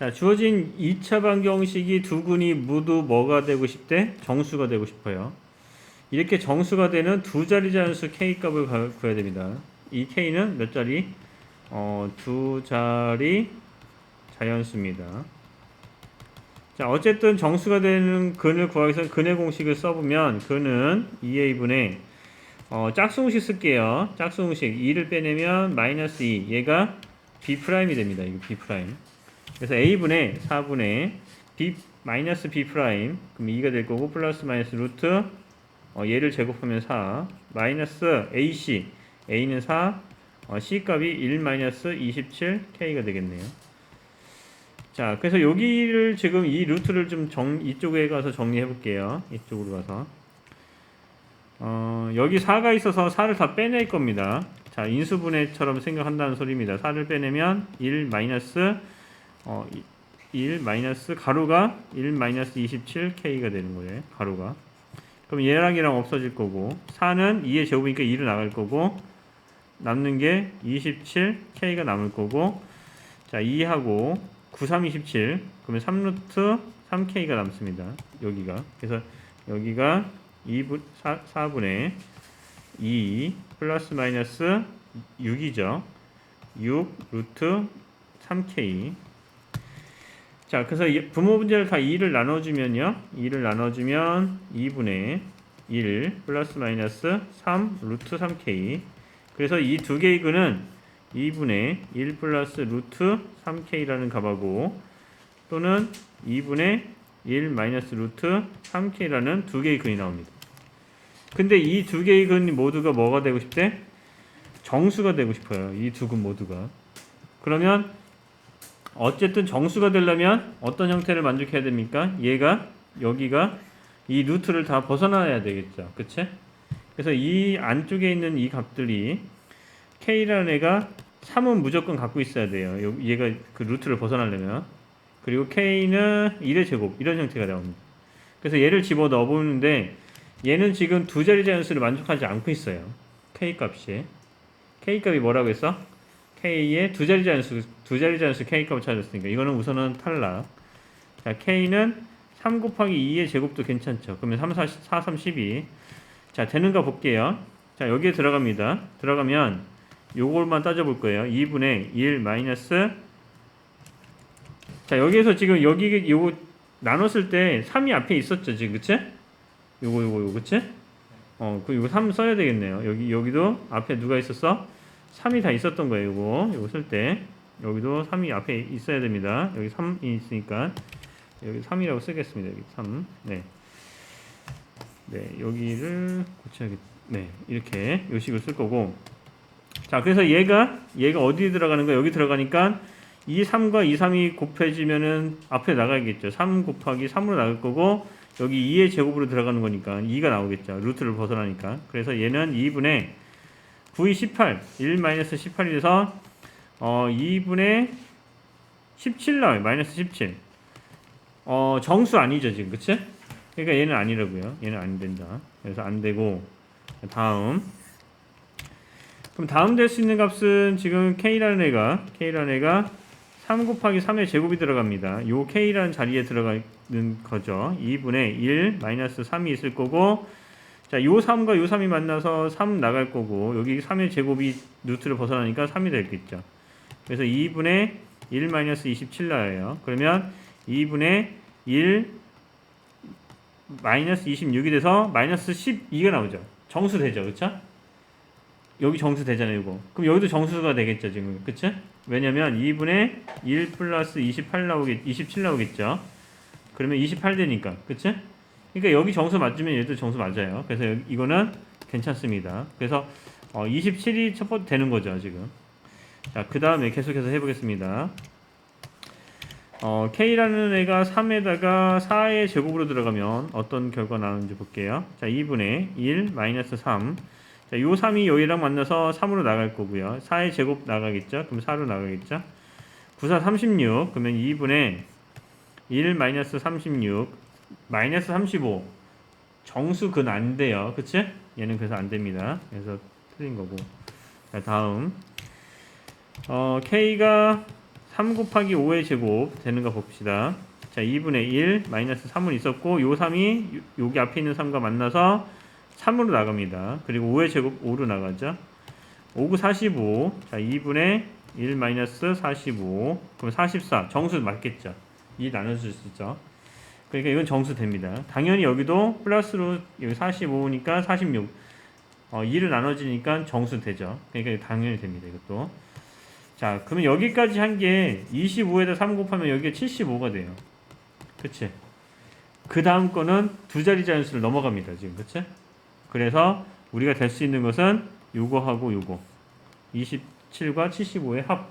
자, 주어진 2차 방정식이 두 근이 모두 뭐가 되고 싶대? 정수가 되고 싶어요. 이렇게 정수가 되는 두 자리 자연수 k 값을 가- 구해야 됩니다. 이 k는 몇 자리? 어, 두 자리 자연수입니다. 자, 어쨌든 정수가 되는 근을 구하기 위해서 근의 공식을 써보면 근은 2a분의 어, 짝수공식 쓸게요. 짝수공식 2를 빼내면 마이너스 2 얘가 b 프라임이 됩니다. 이거 b. 그래서 a분의 4분의 b 마이너스 b 프라임 그럼 2가 될 거고 플러스 마이너스 루트 어, 얘를 제곱하면 4 마이너스 ac a는 4 어, c 값이 1 마이너스 27 k가 되겠네요. 자, 그래서 여기를 지금 이 루트를 좀 정, 이쪽에 가서 정리해 볼게요. 이쪽으로 가서. 어, 여기 4가 있어서 4를 다 빼낼 겁니다. 자, 인수분해처럼 생각한다는 소리입니다. 4를 빼내면 1 마이너스 어, 1 마이너스 가루가 1 마이너스 27k가 되는 거예요. 가루가. 그럼 얘랑 얘랑 없어질 거고 4는 2의 제곱이니까 2로 나갈 거고 남는 게 27k가 남을 거고 자 2하고 9, 3, 27 그러면 3루트 3k가 남습니다. 여기가 그래서 여기가 2분 4, 4분의 2 플러스 마이너스 6이죠. 6 루트 3k 자, 그래서 이 부모 분자를 다 2를 나눠주면요. 2를 나눠주면 2분의 1 플러스 마이너스 3 루트 3k. 그래서 이 두 개의 근은 2분의 1 플러스 루트 3k라는 값하고 또는 2분의 1 마이너스 루트 3k라는 두 개의 근이 나옵니다. 근데 이 두 개의 근 모두가 뭐가 되고 싶대? 정수가 되고 싶어요. 이 두 근 모두가. 그러면 어쨌든 정수가 되려면 어떤 형태를 만족해야 됩니까? 얘가 여기가 이 루트를 다 벗어나야 되겠죠. 그치? 그래서 이 안쪽에 있는 이 값들이 K라는 애가 3은 무조건 갖고 있어야 돼요. 요- 얘가 그 루트를 벗어나려면. 그리고 K는 1의 제곱 이런 형태가 나옵니다. 그래서 얘를 집어 넣어 보는데 얘는 지금 두 자리 자연수를 만족하지 않고 있어요. K 값이. K 값이 뭐라고 했어? K의 두 자리 자연수 두 자리 자연수 K 값을 찾았으니까 이거는 우선은 탈락. 자, K는 3 곱하기 2의 제곱도 괜찮죠. 그러면 3, 4, 4 3, 12. 자, 되는가 볼게요. 자, 여기에 들어갑니다. 들어가면 요걸만 따져볼 거예요. 2분의 1 마이너스 자, 여기에서 지금 여기 요거 나눴을 때 3이 앞에 있었죠, 지금 그치? 요거 요거 요거 그치? 어, 그 요거 3 써야 되겠네요. 여기 여기도 앞에 누가 있었어? 3이 다 있었던 거예요, 요거. 요거 쓸 때. 여기도 3이 앞에 있어야 됩니다. 여기 3이 있으니까 여기 3이라고 쓰겠습니다. 여기 3. 네. 네, 여기를 고쳐야겠. 네, 이렇게 요 식을 쓸 거고. 자, 그래서 얘가 얘가 어디 들어가는 거야? 여기 들어가니까 이 3과 이 3이 곱해지면은 앞에 나가겠죠. 3 곱하기 3으로 나갈 거고 여기 2의 제곱으로 들어가는 거니까 2가 나오겠죠. 루트를 벗어나니까. 그래서 얘는 2분의 9이 18, 1 마이너스 18이 돼서 어 2분의 17 나와요. 마이너스 17. 어 정수 아니죠 지금 그치? 그러니까 얘는 아니라고요. 얘는 안 된다. 그래서 안 되고 다음 그럼 다음 될 수 있는 값은 지금 k라는 애가 k라는 애가 3 곱하기 3의 제곱이 들어갑니다. 요 k라는 자리에 들어가는 거죠. 2분의 1 마이너스 3이 있을 거고 자, 요 3과 요 3이 만나서 3 나갈 거고 여기 3의 제곱이 루트를 벗어나니까 3이 되겠죠. 그래서 2분의 1 마이너스 27 나와요. 그러면 2분의 1 마이너스 26이 돼서 마이너스 12가 나오죠. 정수 되죠. 그쵸? 여기 정수 되잖아요. 이거. 그럼 여기도 정수가 되겠죠. 지금. 그쵸? 왜냐면 2분의 1 플러스 28 나오겠, 27 나오겠죠. 그러면 28 되니까. 그쵸? 그러니까 여기 정수 맞으면 얘도 정수 맞아요. 그래서 이거는 괜찮습니다. 그래서 어, 27이 첫 번째 되는 거죠, 지금. 자, 그 다음에 계속해서 해보겠습니다. 어, K라는 애가 3에다가 4의 제곱으로 들어가면 어떤 결과 나오는지 볼게요. 자, 2분의 1 마이너스 3. 자, 요 3이 여기랑 만나서 3으로 나갈 거고요. 4의 제곱 나가겠죠? 그럼 4로 나가겠죠? 9사 36. 그러면 2분의 1 마이너스 36 마이너스 35 정수 근안 돼요. 그치? 얘는 그래서 안 됩니다. 그래서 틀린 거고. 자, 다음. 어, K가 3 곱하기 5의 제곱 되는 거 봅시다. 자, 2분의 1 마이너스 3은 있었고 요 3이 요- 여기 앞에 있는 3과 만나서 3으로 나갑니다. 그리고 5의 제곱 5로 나가죠. 5구 45. 자, 2분의 1 마이너스 45. 그럼 44. 정수 맞겠죠. 2 나눠줄 수 있죠. 그러니까 이건 정수 됩니다. 당연히 여기도 플러스로 여기 45니까 46. 어, 2를 나눠지니까 정수 되죠. 그러니까 당연히 됩니다. 이것도. 자, 그러면 여기까지 한 게 25에다 3 곱하면 여기가 75가 돼요. 그치? 그 다음 거는 두 자리 자연수를 넘어갑니다. 지금. 그치? 그래서 우리가 될 수 있는 것은 요거하고 요거. 27과 75의 합.